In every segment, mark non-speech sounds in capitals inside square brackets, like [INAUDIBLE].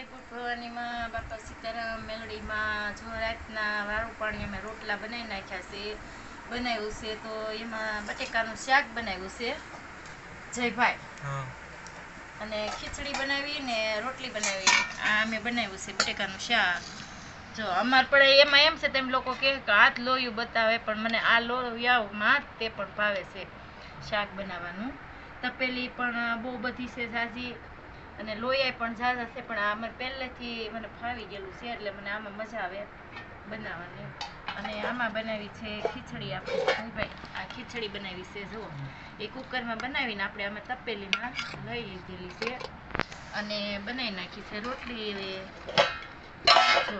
જય બાપા સીતારામ મેલડીમાં જો રાતના વાળું પાણી અમે રોટલા બનાવી નાખ્યા છે બનાવ્યું છે તો એમાં બટેકાનું શાક બનાવ્યું છે. જયભાઈ હા. અને ખીચડી બનાવી ને રોટલી બનાવી. આ અમે બનાવ્યું છે બટેકાનું શાક. જો અમાર પણ એમાં એમ છે તેમ લોકો કહે કે હાથ લોયું બતાવે પણ મને આ લોયામાં તે પણ ભાવે છે શાક બનાવવાનું. તપેલી પણ બહુ બધી છે ઝાઝી અને લોયા પણ ઝાઝા છે પણ આ અમારે પહેલેથી મને ફાવી ગયેલું છે, એટલે મને આમાં મજા આવે બનાવવાની. અને આમાં બનાવી છે ખીચડી આપણે ભાઈ આ ખીચડી બનાવી છે, જુઓ. એ કુકરમાં બનાવીને આપણે આમાં તપેલીમાં લઈ લીધેલી છે. અને બનાવી નાખી છે રોટલી જો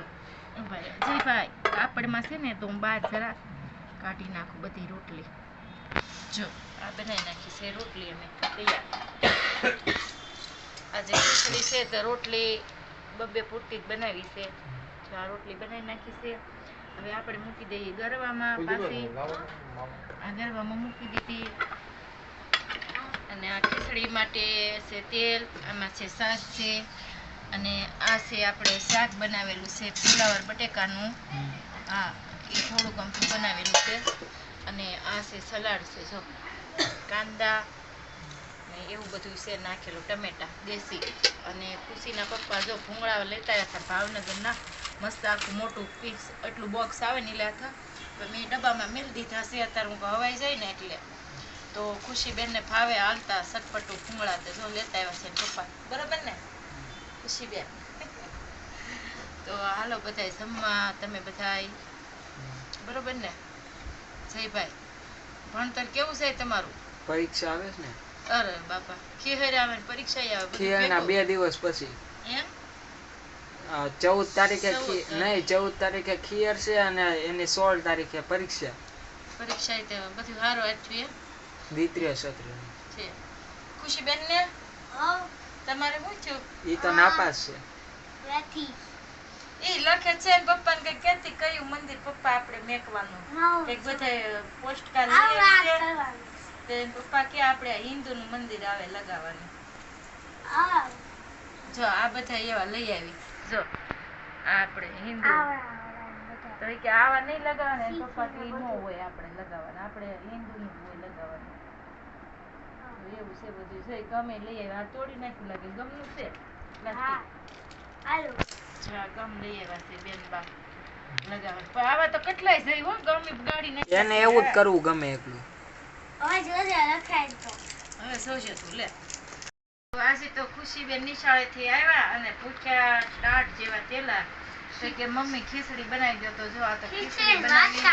ભાઈ રહો. જયભાઈ કાપડમાં છે ને તો હું બહાર જરા કાઢી નાખું બધી રોટલી. જો, આ બનાવી નાખી છે રોટલી અમે તૈયાર. આજે ખીચડી છે તો રોટલી બબ્બે પૂરતી જ બનાવી છે. જો આ રોટલી બનાવી નાખી છે. હવે આપણે મૂકી દઈએ ગરવામાં પાછી. આ ગરવામાં મૂકી દીધી. અને આ ખીચડી માટે છે તેલ આમાં છે સાસ છે. અને આ છે આપણે શાક બનાવેલું છે ફુલાવર બટેકાનું. હા એ થોડુંક અમથું બનાવેલું છે. અને આ છે સલાડ છે જો. કાંદા ને એવું બધું છે નાખેલું, ટમેટા, દેશી. અને ખુશીના પપ્પા જો ભૂંગળા લેતા હતા ભાવનગરના, મસ્ત આખું મોટું પીસ એટલું બોક્સ આવે ને હતા તો મેં ડબ્બામાં મેળ દીધા છે, અત્યારે હું હવાઈ જાય ને એટલે. તો ખુશીબેનને ફાવે હાલતા સટપટું ભૂંગળા તો જો લેતા આવ્યા છે પપ્પા. બરાબર ને? ખુશીબેન. [LAUGHS] તો હાલો બધાય જમવા, તમે બધાય. બરોબર ને? જયભાઈ, ભણતર કેવું છે તમારું? પરીક્ષા આવે છે ને? અરે બાપા ખીહર આવે ને પરીક્ષા આવે બધું ખીરના બે દિવસ પછી. એમ? ચૌદ તારીખે હા. નહીં ચૌદ તારીખે ખીયર છે અને એની સોળ તારીખે પરીક્ષા. પરીક્ષા એ તો બધું સારું એમ? દ્વિતીય સત્ર છે. ખુશીબેન ને? તમારે શું થયું? એ તો નાપાસ છે. એ લખે છે પપ્પા ને કઈ કેતી કયું મંદિર પપ્પા આપણે મેકવાનું? કંઈક બધા પોસ્ટ કાર્ડ તે પપ્પા કે આપણે હિન્દુ નું મંદિર આવે લગાવવાનું. જો આ બધા એવા લઈ આવી. જો આપણે હિન્દુ તો કે આવા નહીં લગાવવાના પપ્પા કે નો હોય આપણે લગાવવાના. આપણે હિન્દુ હોય લગાવવાનું. એવું છે બધું. છે ગમે લઈ આવ્યા આ તોડી નાખ્યું લાગે. ગમનું છે? ગમ લઈ આવ્યા છે બેન બા. લગાવવાનું. પણ આવા તો કેટલાય છે હો. ગમે ગાડી નાખી. એને એવું જ કરવું ગમે એકલું હવે જોજે તું લે. આજે તો ખુશીબેન નિશાળેથી આવ્યા અને પૂછ્યા ટાટ જેવા તેલા કે મમ્મી ખીચડી બનાવી દો તો જો આ તો ખીચડી બનાવી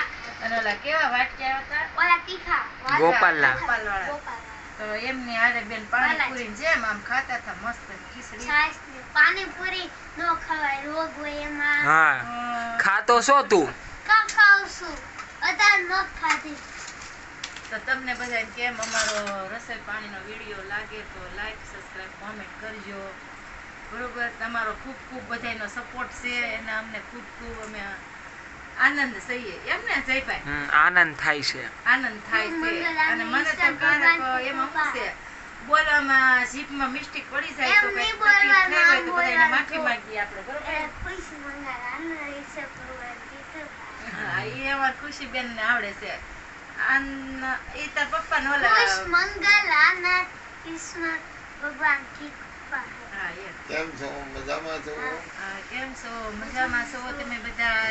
અને ઓલા કેવા વાટક્યા હતા? ગોપાલના. ગોપાલવાળા. તો એમની હારે બેન પાણીપુરી જેમ આમ ખાતા હતા મસ્ત ખીચડી. પાણીપુરી નો ખવાય રોગ હોય એમાં. હા. ખાતો છો તું? કા ખાવશું અત્યારે ન ખાધી. તો તમને બધા કેમ અમારો રસોઈ પાણીનો વીડિયો લાગે તો લાઈક સબસ્ક્રાઈબ કોમેન્ટ કરજો. બરોબર? તમારો ખૂબ ખૂબ બધાનો સપોર્ટ છે અને અમને ખૂબ ખૂબ અમે આનંદ થઈએ. એમ ને જયભાઈ? આનંદ થાય છે. આનંદ થાય છે. અને મને તો કારણ એમ છે? બોલવામાં જીભમાં મિસ્ટેક પડી જાય તો કઈ તકલીફ થઈ હોય તો બધાને બોલવાનું, માફી. માંગીએ આપણે બરોબર. હા એ અમાર ખુશીબેન ને આવડે છે. આન એ તાર પપ્પા ને ખુશ ઓલા મંગળાના ઈશ્વર ભગવાન કી કેમ છો મજામાં છો કેમ છો મજામાં છો તમે બધા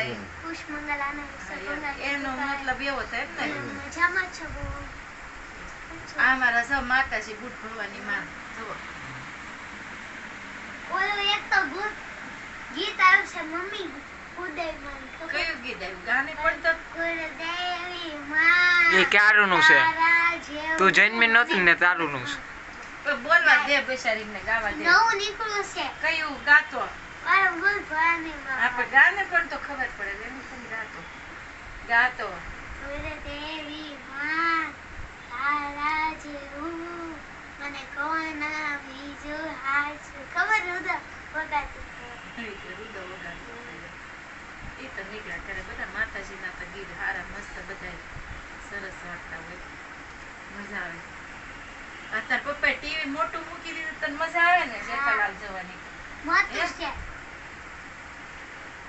એનો મતલબ એવો થાય ને મજામાં છો? આ મારા સૌ માતાજી બુટ ભરવાની માં જુઓ ઓલો એક તો ગીત આવ્યું છે મમ્મી કયું ગીત ગાને પણ તો કુળદેવી માં એ ક્યારનું છે? તું જન્મી નહોતી ને તારુંનું છે? બોલવા દે બેસાડીને ગાવા દે નવું નીકળ્યું છે. કયું ગાતો? આપણે ગાને પણ તો ખબર પડે એનું પણ ગાતો? ગાતો. કુળદેવી માં તારા જેવું મને કોણ બીજું હાચું ખબર ઉદા? વગાડતી. વગાડતો એ તો નીકળ્યા ત્યારે બધા માતાજીના તો ગીત હારા મસ્ત બધા સરસ વાગતા હોય. મજા આવે. અત્યારે પપ્પાએ ટીવી મોટું મૂકી દીધું તને મજા આવે ને? જેઠાલાલ જવાની.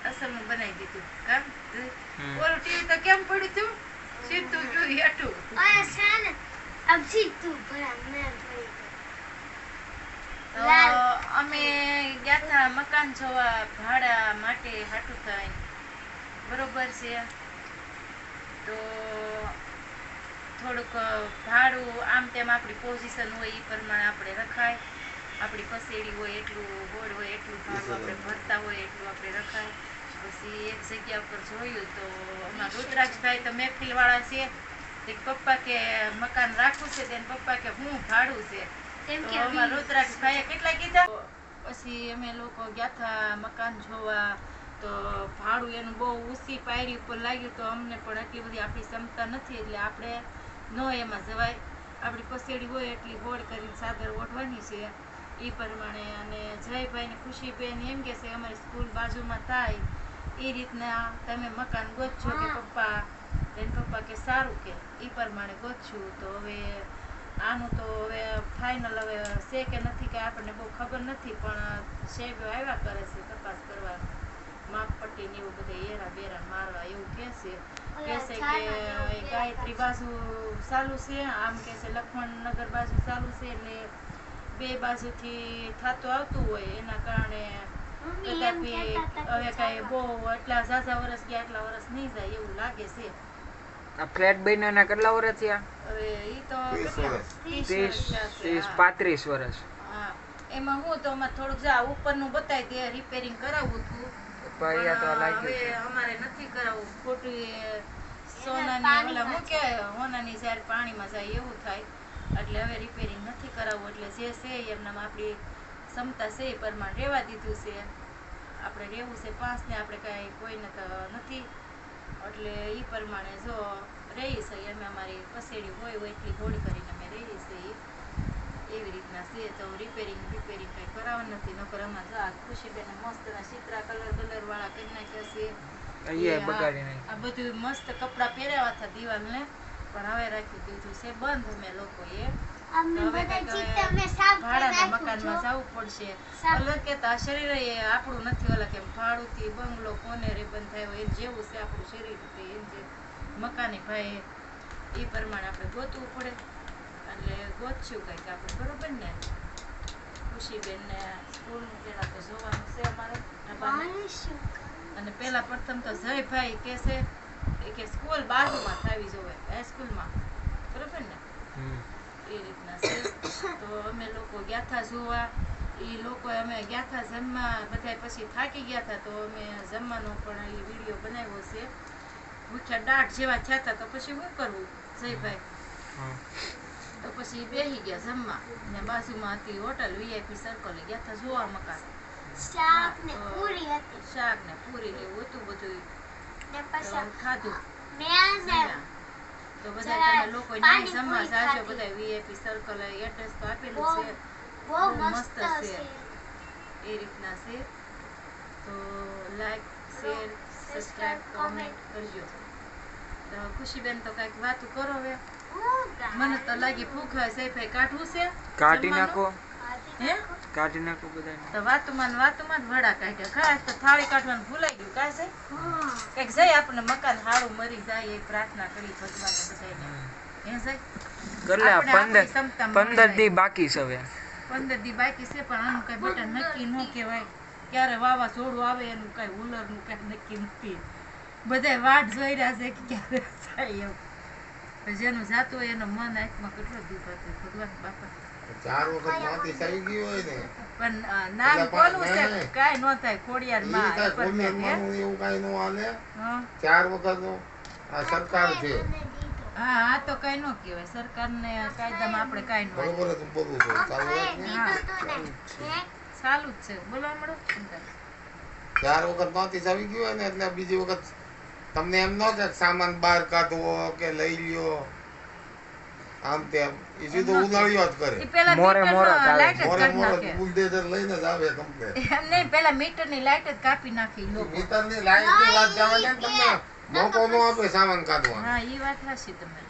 અસલ બનાવી દીધું. કામ. ઓલું ટીવી તો કેમ પડ્યું તું સીધું ગયું હેઠું ઓય છે ને આમ સીધું ભરા મેં ભરી તો લાલ. અમે મકાન જોવા ભાડા માટે હાટું થાય. બરોબર છે. તો થોડુંક ભાડું આમ તેમ આપણી પોઝિશન હોય એ પ્રમાણે આપણે રખાય. આપણી પસેડી હોય એટલું બોર્ડ હોય એટલું ભાડું આપણે ભરતા હોય એટલું આપણે રખાય. પછી એક જગ્યા ઉપર જોયું તો અમારા રુદ્રાક્ષભાઈ તો મહેફિલ વાળા છે. તે પપ્પા કે મકાન રાખવું છે તેને પપ્પા કે હું ભાડું છે. રુદ્રાક્ષભાઈએ કેટલા કીધા? પછી અમે લોકો ગયા હતા મકાન જોવા. તો ભાડું એનું બહુ ઊંચી પાયરી ઉપર લાગ્યું તો અમને પણ એટલી બધી આપણી ક્ષમતા નથી એટલે આપણે ન એમાં જવાય. આપણી પસેડી હોય એટલી હોડ કરીને સાદર ઓઢવાની છે. એ પ્રમાણે અને જયભાઈ ને ખુશીબેન એમ કે છે અમારી સ્કૂલ બાજુમાં થાય. એ રીતના તમે મકાન ગોતશો કે પપ્પા. બેન પપ્પા કે સારું કે. એ પ્રમાણે ગોતશું. તો હવે આનું તો હવે ફાઇનલ હવે છે કે નથી કે આપણને બહુ ખબર નથી પણ સાહેબ આવ્યા કરે છે તપાસ કરવા. માપપટ્ટી ને એવું બધા હેરા બેરા મારવા એવું કે છે. કહે છે કે ગાયત્રી બાજુ ચાલુ છે આમ કે છે લક્ષ્મણનગર બાજુ ચાલુ છે એટલે બે બાજુથી થતું આવતું હોય એના કારણે કદાપી હવે કઈ કાંઈ બહુ એટલા ઝાઝા વર્ષ ગયા એટલા વર્ષ નહીં જાય એવું લાગે છે. આ ફ્લેટ બન્યાના કેટલા વર્ષ થયા? હવે ઈ તો ત્રીસ ત્રીસ. પાંત્રીસ વર્ષ. એમાં હું તો અમારે થોડુંક જા ઉપરનું બતાવી દે રિપેરિંગ કરાવવું હતું હવે અમારે નથી કરાવવું. ખોટું સોનાની ઓલા પાણીમાં જાય એવું થાય. એટલે હવે રિપેરિંગ નથી કરાવવું. એટલે જે છે એમનામાં આપણી ક્ષમતા છે એ પ્રમાણે રહેવા દીધું છે. આપણે રહેવું છે પાંચ ને આપણે કાંઈ કોઈને તો નથી. એટલે એ પ્રમાણે જો રહી છે અમે અમારી પસેડી હોય હોય એટલી હોડ કરીને અમે રહી છે એવી રીતના છે તો રિપેરિંગ રિપેરિંગ કંઈ કરાવવાનું નથી નકર અમારે જો આ ખુશીબેન મસ્તના ચિત્રા કલર કલર વાળા કરી નાખ્યા છે. આ- બધું મસ્ત કપડાં પહેર્યા હતા દિવાલને પણ હવે રાખી દીધું છે બંધ અમે લોકોએ. અમે તો હવે બધા કંઈક ચિત્ર હવે મેં સાફ કરી ભાડાના મકાનમાં જવું પડશે. અલગ કેતા શરીર આપણું નથી ઓલા કેમ ભાડુંથી બંગલો કોને રે બંધ થયો હોય જેવું છે આપણું શરીર એમ જે મકાને ભાઈ એ પ્રમાણે આપણે ગોતવું પડે. એટલે ગોતશું કંઈક આપણે બરોબર ને? ખુશીબેન ને સ્કૂલ પેલા તો જોવાનું છે અમારે અને પેલા પ્રથમ તો જયભાઈ કે છે કે સ્કૂલ બાજુમાં થવી જોવે હાઈસ્કૂલમાં. બરોબર ને. એ રીતના છે. તો અમે લોકો ગયા હતા જોવા. એ લોકો અમે ગયા હતા જમવા. બધા પછી થાકી ગયા હતા તો અમે જમવાનો પણ એ વીડિયો બનાવ્યો છે. ભૂખ્યા દાઢ જેવા થયા હતા તો પછી શું કરવું જયભાઈ. તો પછી બેસી ગયા જમવા. ને બાજુમાં હતી હોટલ વીઆઈપી સર્કલ ગયા હતા જોવા મકાન. શાક ને પૂરી હતી. શાક ને પૂરી એવું હતું બધું ને તો પછી ખાધું. મેં. તો બધા તમે લોકો પાણીપુરી જમવા જાજો બધા વીઆઈપી સર્કલ એડ્રેસ તો આપેલું છે. બહુ મસ્ત છે. છે. એ રીતના છે. તો લાઈક શેર સબસ્ક્રાઇબ કમેન્ટ કરજો. તો ખુશીબેન તો કંઈક વાતું કરો હવે. મને તો લાગી ભૂખ હોય સૈફાઈ કાઢવું છે કાઢી? નાખો. હે? કાઢી નાખો બધા તો વાતમાં વાતમાં જ વડા કાઢ્યા ખાસ તો થાળી કાઢવાનું ભૂલાઈ કાંઈ છે? જાય આપણે મકાન હારું મરી જાય એ પ્રાર્થના કરી ભગવાનને બધાને હે જાય? કરલે આપણે પંદર આપણી ક્ષમતા પંદર મળી દી બાકી છે હવે. પંદર દી બાકી છે પણ આનું કઈ બેટા નક્કી ન કહેવાય. ક્યારે વાવાઝોડું આવે એનું કઈ હુલરનું કઈ નક્કી નથી. બધાય વાટ જોઈ રહ્યા છે કે ક્યારે થાય એવું. જેનું જાતું હોય એનું મન આંખમાં કેટલો દુઃખ હતો ભગવાન બાપા. ચાર વખત માથી થઈ ગઈ હોય ને. પણ નામ કોનું છે? કાઈ નો થાય કોડિયારમાં હે? માનવું એવું કાઈ નો હાલે. ચાર વખત આ સરકાર છે. હા આ તો કઈ નો કહેવાય. સરકારને કાયદામાં આપણે કાઈ નો બરોબર જ બોલું છું. ચાલુ ને. ચાલુ જ છે. બોલવા મળો. ચાર વખત નહોતી આવી ગયું હોય ને એટલે બીજી વખત તમને એમ ન કે સામાન બહાર કાઢવો કે લઈ લ્યો. આમ તેમ. એ તો ઉલાળ્યો જ કરે. ઈ મોરે મોરો લાઈટ મોરે મોરે બુલડેઝર લઈને જ આવે કમ્પ્લેટ એમ નહીં પેલા મીટરની લાઈટ જ કાપી નાખી લોકો. મીટરની લાઈટની વાત જવા દે ને તમને. મોકો નો આપે સામાન કાઢવા હા એ વાત હાચી તમે.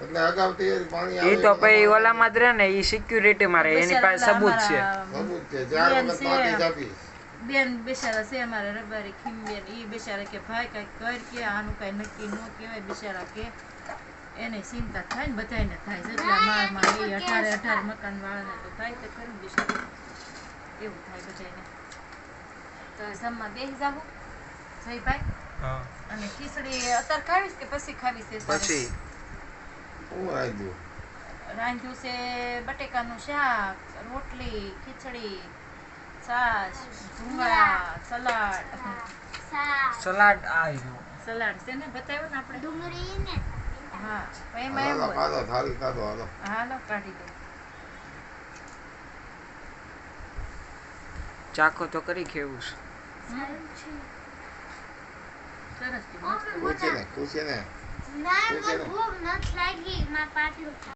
એટલે અગાઉથી એ પાણી આવે એ તો પછી ઓલામાં જ રહે ને એ સિક્યુરિટી મારે એની પાસે સબૂત છે. સબૂત છે ચાર બેન વખત છે. આપી. બેન બેચારા છે અમારા રબારી ખીમબેન ઈ બેચારા કે ભાઈ કઈ કર કે આનું કઈ નક્કી ન કહેવાય બેચારા કે એને ચિંતા થાય ને બધાયને થાય. જેટલા માળમાં ઈ અઢારે અઢાર મકાન વાળાને તો થાય તો ખરું ને એવું થાય બધાયને. તો જમવા બેસી જાવું જયભાઈ. અને ખીચડી અત્યારે ખાવીશ કે પછી ખાવીશ એ પછી. રાંધ્યું છે બટેકાનું શાક રોટલી ખીચડી છાશ ભૂંગળા સલાડ. સલાડ આવ્યું સલાડ છે ને બતાવ્યું ને આપણે? ડુંગળી ને. હા તો એમાં એમ હાલો થાળી કાઢો હાલો હાલો કાઢી દો. ચાખો તો કરી ખેવું છે? સારું છે. સરસથી ને પૂછીને ને. ના મને ભૂખ નથી લાગી મારે પાટલું